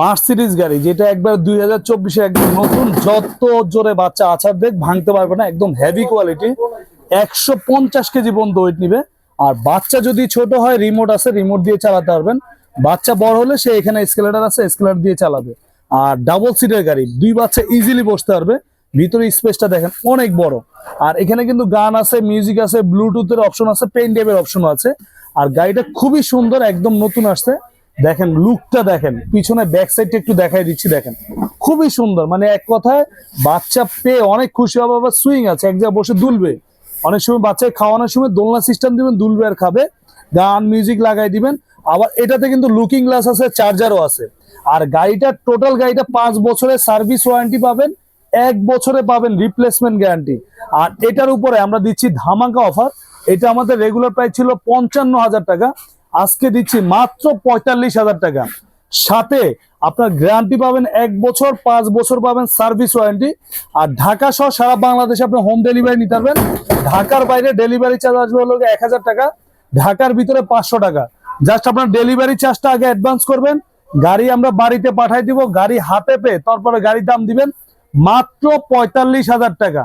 Mercedes গাড়ি, যেটা একবার দুই হাজার চব্বিশে একদম নতুন, যত জোরে বাচ্চা আছার দেখ, ভাঙতে পারবে না, একদম হেভি কোয়ালিটি একশো পঞ্চাশ কেজি পর্যন্ত ওয়েট নিবে। আর বাচ্চা যদি ছোট হয় রিমোট আছে রিমোট দিয়ে চালাতে পারবেন। বাচ্চা বড় হলে সে এখানে স্কেলেটার আছে স্কেলার দিয়ে চালাবে। আর ডাবল সিটের গাড়ি, দুই বাচ্চা ইজিলি বসতে পারবে। ভিতরে স্পেসটা দেখেন, অনেক বড়। আর এখানে কিন্তু গান আছে মিউজিক আছে ব্লুটুথের অপশন আছে পেন ড্রাইভের অপশনও আছে। আর গাড়িটা খুবই সুন্দর, একদম নতুন আসছে। দেখেন লুকটা দেখেন, পিছনে ব্যাক সাইডটা একটু দেখাই দিচ্ছি, দেখেন। খুবই সুন্দর মানে এক কথায় বাচ্চা পেয়ে অনেক খুশি হবে আবার সুইং আছে, এক জায়গায় বসে দুলবে। অনেক সময় বাচ্চাকে খাওয়ানোর সময় দোলনা সিস্টেম দিবেন, দুলবে আর খাবে। গান মিউজিক লাগাই দিবেন। আবার এটাতে কিন্তু লুকিং গ্লাস আছে চার্জারও আছে। আর গাড়িটা টোটাল গাড়িটা পাঁচ বছরের সার্ভিস ওয়ারেন্টি পাবেন, এক বছরে পাবেন রিপ্লেসমেন্ট গ্যারান্টি আর এটার উপরে আমরা দিচ্ছি ধামাকা অফার এটা আমাদের রেগুলার প্রাইস ছিল পঞ্চান্ন হাজার টাকা। আজকে দিচ্ছি মাত্র পঁয়তাল্লিশ হাজার টাকা। সাথে আপনার গ্যারান্টি পাবেন এক বছর, পাঁচ বছর পাবেন সার্ভিস ওয়ারেন্টি আর ঢাকা সহ সারা বাংলাদেশে আপনি হোম ডেলিভারি নিতে পারবেন। ঢাকার বাইরে ডেলিভারি চার্জ আসবে হলো এক হাজার টাকা। ঢাকার ভিতরে পাঁচশো টাকা। জাস্ট আপনার ডেলিভারি চার্জটা আগে অ্যাডভান্স করবেন। গাড়ি আমরা বাড়িতে পাঠাই দিব, গাড়ি হাতে পেয়ে তারপরে গাড়ির দাম দিবেন মাত্র পঁয়তাল্লিশ হাজার টাকা।